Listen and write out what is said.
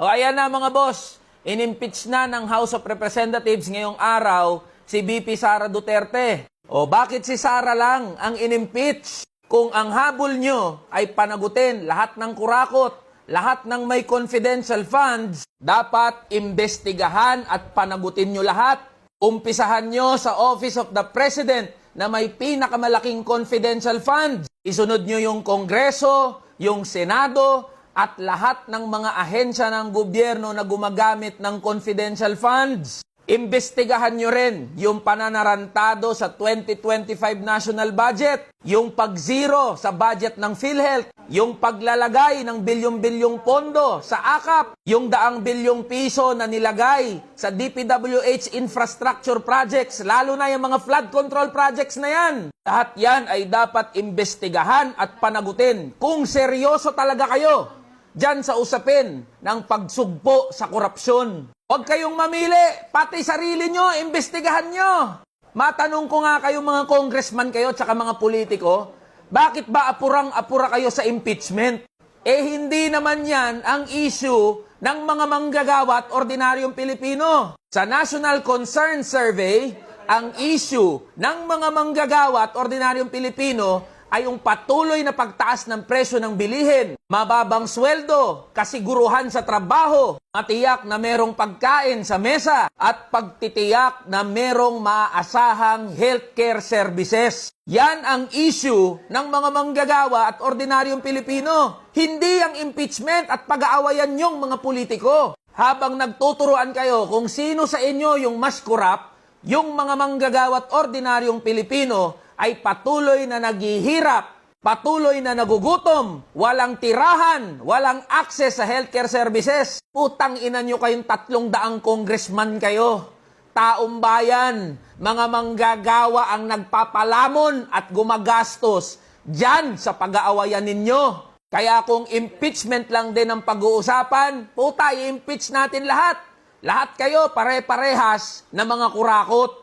O ayan na mga boss, inimpeach na ng House of Representatives ngayong araw si BP Sara Duterte. O bakit si Sara lang ang inimpeach? Kung ang habol nyo ay panagutin lahat ng kurakot, lahat ng may confidential funds, dapat imbestigahan at panagutin nyo lahat. Umpisahan nyo sa Office of the President na may pinakamalaking confidential funds. Isunod nyo yung Kongreso, yung Senado, at lahat ng mga ahensya ng gobyerno na gumagamit ng confidential funds. Imbestigahan nyo rin yung pananarantado sa 2025 national budget, yung pag-zero sa budget ng PhilHealth, yung paglalagay ng bilyong-bilyong pondo sa AKAP, yung daang bilyong piso na nilagay sa DPWH infrastructure projects, lalo na yung mga flood control projects na yan. Lahat yan ay dapat imbestigahan at panagutin kung seryoso talaga kayo dyan sa usapin ng pagsugpo sa korupsyon. Huwag kayong mamili, pati sarili nyo, imbestigahan nyo. Matanong ko nga kayo mga congressman kayo tsaka mga politiko, bakit ba apurang-apura kayo sa impeachment? Eh hindi naman yan ang issue ng mga manggagawa at ordinaryong Pilipino. Sa National Concern Survey, ang issue ng mga manggagawa at ordinaryong Pilipino ay yung patuloy na pagtaas ng presyo ng bilihin, mababang sweldo, kasiguruhan sa trabaho, matiyak na merong pagkain sa mesa, at pagtitiyak na merong maaasahang healthcare services. Yan ang issue ng mga manggagawa at ordinaryong Pilipino. Hindi ang impeachment at pag-aawayan yung mga politiko. Habang nagtuturuan kayo kung sino sa inyo yung mas kurap, yung mga manggagawa at ordinaryong Pilipino ay patuloy na naghihirap, patuloy na nagugutom, walang tirahan, walang access sa healthcare services. Putang ina nyo kayong tatlong daang congressman kayo. Taong bayan, mga manggagawa ang nagpapalamon at gumagastos dyan sa pag-aawayan ninyo. Kaya kung impeachment lang din ang pag-uusapan, puta, i-impeach natin lahat. Lahat kayo pare-parehas na mga kurakot.